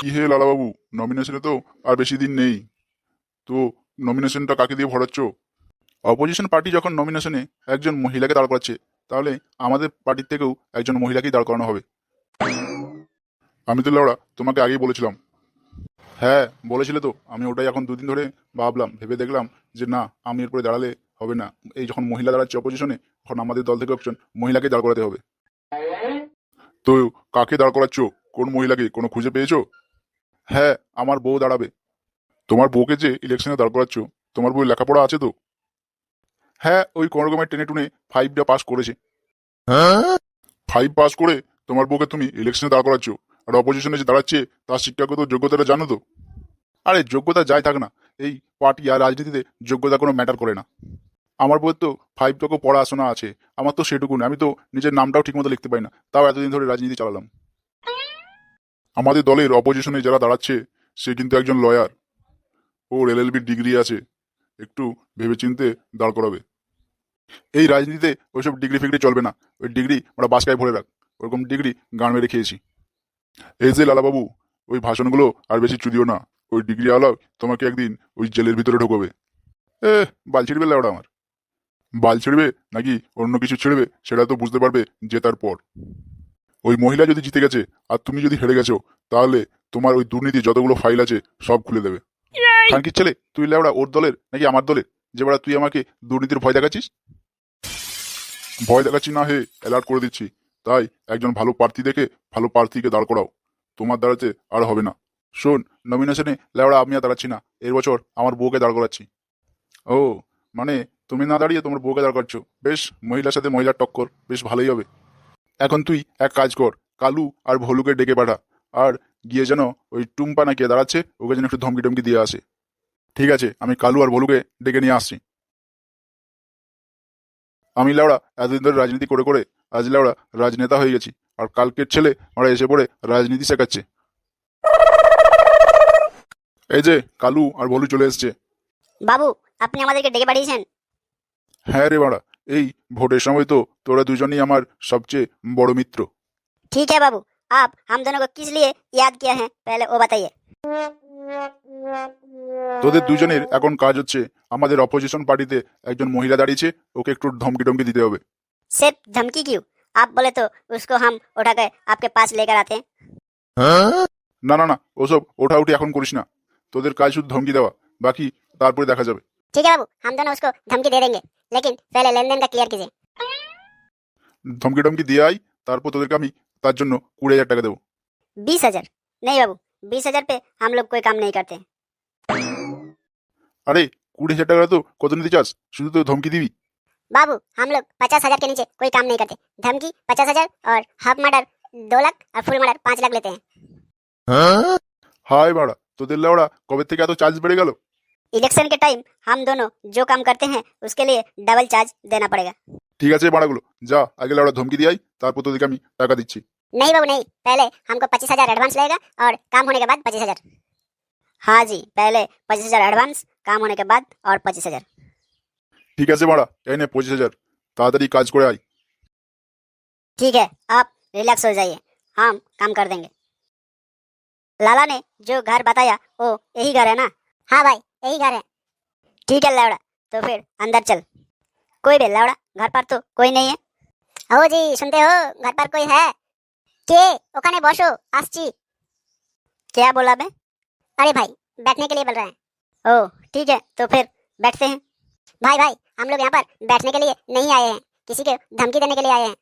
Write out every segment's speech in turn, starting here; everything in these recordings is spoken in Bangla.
কি হে লালাবাবু? নমিনেশনে তো আর বেশি দিন নেই। তো নমিনেশনটা কাকে দিয়ে ভরাচ্ছ? অপোজিশন পার্টি যখন নমিনেশনে একজন মহিলাকে দাঁড় করাচ্ছে, তাহলে আমাদের পার্টির থেকেও একজন মহিলাকেই দাঁড় করানো হবে। আমি তো লাউড়া, তোমাকে আগেই বলেছিলাম। হ্যাঁ বলেছিলে তো। আমি ওটাই এখন দুদিন ধরে ভাবলাম, ভেবে দেখলাম যে না, আমি এরপরে দাঁড়ালে হবে না। এই যখন মহিলা দাঁড়াচ্ছে অপোজিশনে তখন আমাদের দল থেকে একজন মহিলাকে দাঁড় করাতে হবে। তো কাকে দাঁড় করাচ্ছ? কোন মহিলাকে? কোনো খুঁজে পেয়েছ? হ্যাঁ আমার বউ দাঁড়াবে। তোমার বউকে যে ইলেকশনে দাঁড় করাচ্ছ, তোমার বউ লেখাপড়া আছে তো? হ্যাঁ ওই কোনো রকমের টেনে টুনে ফাইভটা পাস করেছে। ফাইভ পাস করে তোমার বউকে তুমি ইলেকশনে দাঁড় করাচ্ছ। আর অপোজিশনে যে দাঁড়াচ্ছে, তার শিক্ষাগত যোগ্যতাটা জানো তো? আরে যোগ্যতা যাই থাক না, এই পার্টি আর রাজনীতিতে যোগ্যতা কোনো ম্যাটার করে না। আমার বউয়ের তো ফাইভ টুকু পড়াশোনা আছে, আমার তো সেটুকু না আমি তো নিজের নামটাও ঠিকমতো লিখতে পারি না, তাও এতদিন ধরে রাজনীতি চালালাম। আমাদের দলের অপোজিশনে যারা দাঁড়াচ্ছে, সে কিন্তু একজন লয়ার ওর এলএলবির ডিগ্রি আছে, একটু ভেবেচিন্তে দাঁড় করাবে। এই রাজনীতিতে ওইসব ডিগ্রি ফিগ্রি চলবে না, ওই ডিগ্রি ওরা বাসকায় ভরে রাখ, ওরকম ডিগ্রি গান মেরে খেয়েছি। এই যে লালাবাবু, ওই ভাষণগুলো আর বেশি চুদিও না, ওই ডিগ্রি আলাও তোমাকে একদিন ওই জেলের ভিতরে ঢোকাবে। এ বাল ছিড়বে লাউডা আমার। বাল ছিড়বে নাকি অন্য কিছু ছিড়বে সেটা তো বুঝতে পারবে জেতার পর। ওই মহিলা যদি জিতে গেছে আর তুমি যদি হেরে গেছো তাহলে তোমার ওই দুর্নীতি যতগুলো ফাইল আছে সব খুলে দেবে। খানকির ছেলে তুই লেওড়া ওর দলের নাকি আমার দলের? যে বেড়া তুই আমাকে দুর্নীতির ভয় দেখাচ্ছিস? ভয় দেখাচ্ছি না হে অ্যালার্ট করে দিচ্ছি। তাই একজন ভালো প্রার্থী দেখে ভালো প্রার্থীকে দাঁড় করাও। তোমার দাঁড়াতে আর হবে না। শোন নমিনেশনে লেওড়া আমি আর দাঁড়াচ্ছি না। এর বছর আমার বউকে দাঁড় করাচ্ছি। ও মানে তুমি না দাঁড়িয়ে তোমার বউকে দাঁড় করছ বেশ, মহিলার সাথে মহিলার টক্কর, বেশ ভালোই হবে। এখন তুই এক কাজ কর, কালু আর ভলুকে ডেকে পাঠা, আর গিয়ে যেন ওই টুম্পা না কে দাঁড়াচ্ছে, ওকে যেন একটু ধমকি টমকি দিয়ে আসে। ঠিক আছে, আমি কালু আর ভলুকে ডেকে নিয়ে আসছি। আমি লাউড়া, এতদিন ধরে রাজনীতি করে করে আজ লাউড়া রাজনেতা হয়ে গেছি, আর কালকের ছেলে ওরা এসে পড়ে রাজনীতি শেখাচ্ছে। এই যে, কালু আর ভলু চলে এসছে। বাবু আপনি আমাদেরকে ডেকে পাঠিয়েছেন হ্যাঁ রে বাড়া এই ভোটের সময় তো তোরা দুজনেই আমার সবচেয়ে বড় মিত্র ठीक है बाबू आप हम दोनों को किस लिए याद किया है पहले वो बताइए তোদের দুজনের এখন কাজ হচ্ছে আমাদের অপোজিশন পার্টিতে একজন মহিলা দাঁড়িয়েছে ওকে একটু ধমকি টমকি দিতে হবে सिर्फ धमकी क्यों आप बोले तो उसको हम उठा कर आपके पास लेकर आते हैं না না না ওসব ওঠা উঠি এখন করিস না তোদের কাজ শুধু ধমকি দেওয়া বাকি তারপরে দেখা যাবে ठीक है बाबू हम दोनों उसको धमकी दे देंगे लेकिन पहले लेन देन का क्लियर कीजिए ধমকি টমকি দিয়ে আই তারপর তোদেরকে আমি তার জন্য কুড়ি হাজার টাকা দেবো बीस हजार नहीं बाबू बीस हजार पे हम लोग कोई काम नहीं करते আরে কুড়ি হাজার টাকা তো কত নিতে চাস শুধু তো ধমকি দিবি बाबू हम लोग पचास हजार के नीचे कोई काम नहीं करते धमकी पचास हजार और हाफ मर्डर दो लाख और फुल मर्डर पाँच लाख लेते हैं হাই বাড়া তোদের লাউড়া কবে থেকে এত চার্জ বেড়ে গেল इलेक्शन के टाइम हम दोनों जो काम करते हैं उसके लिए डबल चार्ज देना पड़ेगा ঠিক আছে বাড়াগুলো যা আগে লাউড়া ধমকি দিয়ে আই তারপর তোদেরকে আমি টাকা দিচ্ছি नहीं बाबू नहीं पहले हमको पच्चीस हजार एडवांस लगेगा और काम होने के बाद पच्चीस हजार हाँ जी पहले पच्चीस हजार एडवांस काम होने के बाद और पच्चीस हजार ঠিক আছে বাড়া এই নে পঁচিশ হাজার তাড়াতাড়ি কাজ করে আয় ठीक है आप रिलैक्स हो जाइए हम काम कर देंगे लाला ने जो घर बताया वो यही घर है ना हाँ भाई यही घर है। ठीक है, लावड़ा। तो फिर अंदर चल। कोई भी, लावड़ा, घर पर तो कोई नहीं है। हो जी, सुनते हो? घर पर कोई है? के? ओखाने बसो, आसची। क्या बोला बे? अरे भाई, बैठने के लिए बोल रहे हैं। ओ, ठीक है तो फिर बैठते हैं। भाई भाई, हम लोग यहाँ पर बैठने के लिए नहीं आए हैं। किसी के धमकी देने के लिए आए हैं।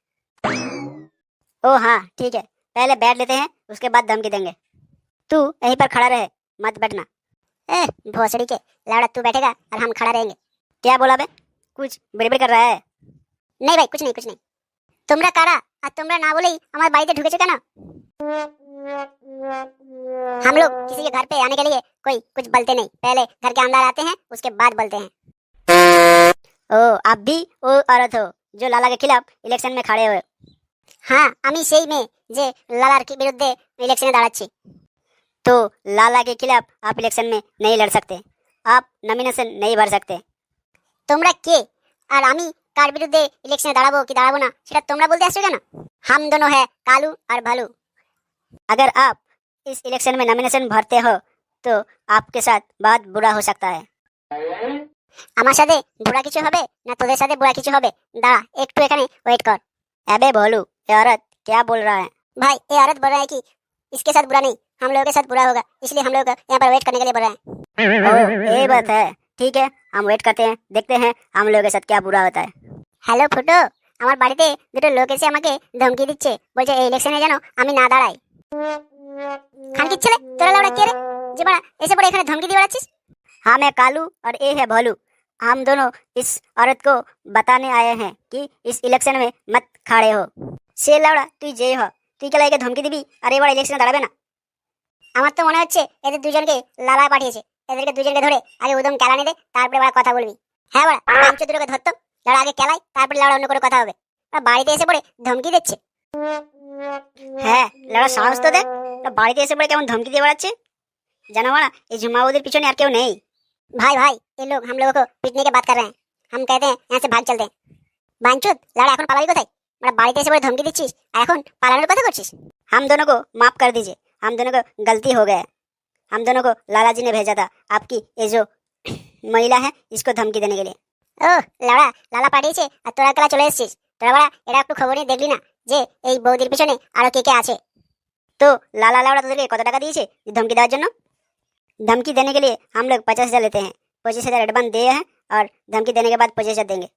ओ हाँ ठीक है। पहले बैठ लेते हैं, उसके बाद धमकी देंगे। तू यहीं पर खड़ा रहे, मत बैठना। ए भोसड़ी के लावड़ा तू बैठेगा और हम खड़ा रहेंगे क्या बोला बे कुछ बड़बड़ कर रहा है नहीं भाई कुछ नहीं कुछ नहीं তোমরা কারা আর তোমরা না বলেই আমার বাড়িতে ঢুকেছো কেন हम लोग किसी के घर पे आने के लिए कोई कुछ बोलते नहीं पहले घर के अंदर आते हैं उसके बाद बोलते हैं ओ आप भी वो औरत हो जो लाला के खिलाफ इलेक्शन में खड़े हुए হ্যাঁ আমি সেই মেয়ে যে লালার কি বিরুদ্ধে ইলেকশনে দাঁড়াচ্ছি तो लाला के खिलाफ आप इलेक्शन में नहीं लड़ सकते आप नॉमिनेशन नहीं भर सकते তোমরা কে আর আমি কার বিরুদ্ধে ইলেকশনে দাঁড়াবো কি দাঁড়াবো না সেটা তোমরা বলতে আসছো কেন হাম দোনো হ্যাঁ কালু আর ভালু अगर आप इस इलेक्शन में नॉमिनेशन भरते हो तो आपके साथ बहुत बुरा हो सकता है আমার সাথে বুড়া কিছু হবে না তোদের সাথে বুড়া কিছু হবে দাঁড়া একটু এখানে ওয়েট कर अबे भोलू ये औरत क्या बोल रहा है भाई ये औरत बोल रहा है कि इसके साथ बुरा नहीं हम लोगों के साथ बुरा होगा इसलिए हम लोग यहाँ पर वेट करने के लिए बोल रहे हैं ओ, ये बात है ठीक है हम वेट करते हैं देखते हैं हम लोगों के साथ क्या बुरा होता है হ্যালো ফুটো আমার বাড়িতে দুটো লোক এসে আমাকে ধমকি দিচ্ছে বলছে এই ইলেকশনে যেন আমি না দাঁড়াই খানকির ছেলে তোরা লাউড়া কে রে যে বাড়া এসে পড়ে এখানে ধমকি দিয়ে বেড়াচ্ছিস हाँ मैं कालू और ये है भोलू हम दोनों इस औरत को बताने आए हैं कि इस इलेक्शन में मत खड़े हो সে লাউড়া তুই যে হ তুই কেলা একে ধমকি দিবি আর এবার ইলেকশনে দাঁড়াবে না আমার তো মনে হচ্ছে এদের দুজনকে লালা পাঠিয়েছে এদেরকে দুজনকে ধরে আগে উদম কেলানি দে তারপরে বাড়া কথা বলবি হ্যাঁ বাড়া পাঁচ দুটোকে ধরতো লাউড়া আগে কেলাই তারপরে লাউড়া অন্য করে কথা হবে আর বাড়িতে এসে পড়ে ধমকি দিচ্ছে হ্যাঁ লাউড়া সাহস তো দেখ ওরা বাড়িতে এসে পড়ে কেমন ধমকি দিয়ে বেড়াচ্ছে জানো মারা এই ঝুমাবুদের পিছনে আর কেউ নেই भाई भाई ये लोग हम लोगों को पीटने की बात कर रहे हैं हम कहते हैं यहाँ से भाग चलते हैं বাঞ্চুত লাড়া এখন পালাবি কোথায় মানে বাড়িতে এসে পরে ধমকি দিচ্ছিস আর এখন পালানোর কথা করছিস हम दोनों को माफ कर दीजिए हम दोनों को गलती हो गया हम दोनों को लाला जी ने भेजा था आपकी ये जो महिला है इसको धमकी देने के लिए ও লাড়া লালা পাঠিয়েছে আর তোরা কেলা চলে এসেছিস তোরা বাড়া এটা একটু খবর নিয়ে দেখলি না যে এই বৌদির পিছনে আরো কে কে আছে তো লালা লাউড়া তোদেরকে কত টাকা দিয়েছে এই ধমকি দেওয়ার জন্য धमकी देने के लिए हम लोग पचास हजार लेते हैं पच्चीस हजार एडवांस दिए हैं और धमकी देने के बाद पच्चीस हजार देंगे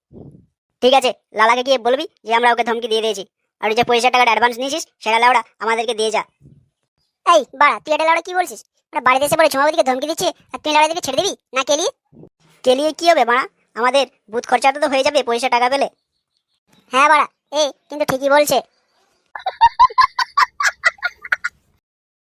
ঠিক আছে, লালাকে গিয়ে বলবি যে আমরা ওকে ধমকি দিয়ে দিয়েছি। আর যে পয়সা টাকা টাকাটা অ্যাডভান্স নিয়েছিস, সেটা লাউড়া আমাদেরকে দিয়ে যা। এই, বাড়া, তুই এটা লাউড়া কি বলছিস? ওরা বাড়িতে এসে বলে ঝুমাবদিকে ধমকি দিচ্ছে, আর তুই লাউড়া ছেড়ে দিবি? না, কেলিয়ে? কেলিয়ে কী হবে, বাড়া? আমাদের বুথ খরচাটা তো হয়ে যাবে পয়সা টাকা পেলে। হ্যাঁ বাড়া, এই, কিন্তু ঠিকই বলছে।